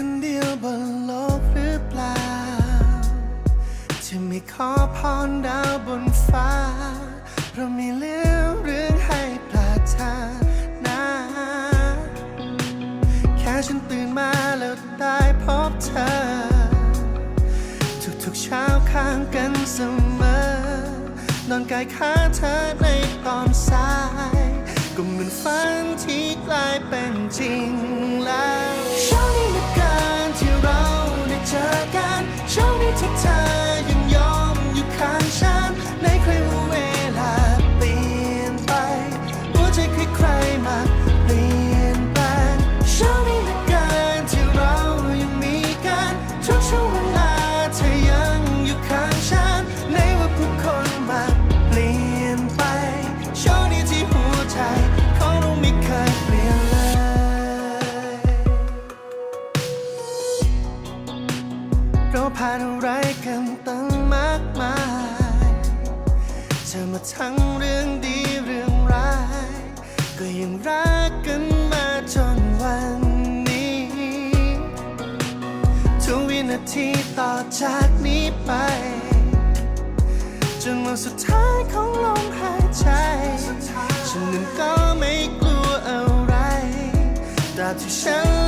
คนเดียวบนโลกหรือเปล่า จะไม่ขอพรดาวบนฟ้า เพราะมีเหลือเรื่องให้ปรารถนา แค่ฉันตื่นมาแล้วได้พบเธอ ทุกๆเช้าข้างกันเสมอนอนกายข้าเธอในตอนสาย ก็เหมือนฝันที่กลายเป็นจริง ผ่านอะไรกันตั้งมากมายเจอมาทั้งเรื่องดีเรื่องร้าย ก็ยังรักกันมาจนวันนี้ ทุกวินาทีต่อจากนี้ไป จนวันสุดท้ายของลมหายใจ ฉันนั้นก็ไม่กลัวอะไรตราบที่ฉัน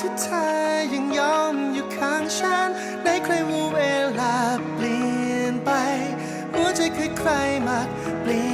ที่เธอยังยอมอยู่ข้างฉันในใครว่าเวลาเปลี่ยนไป หัวใจเคยใครมาเปลี่ยน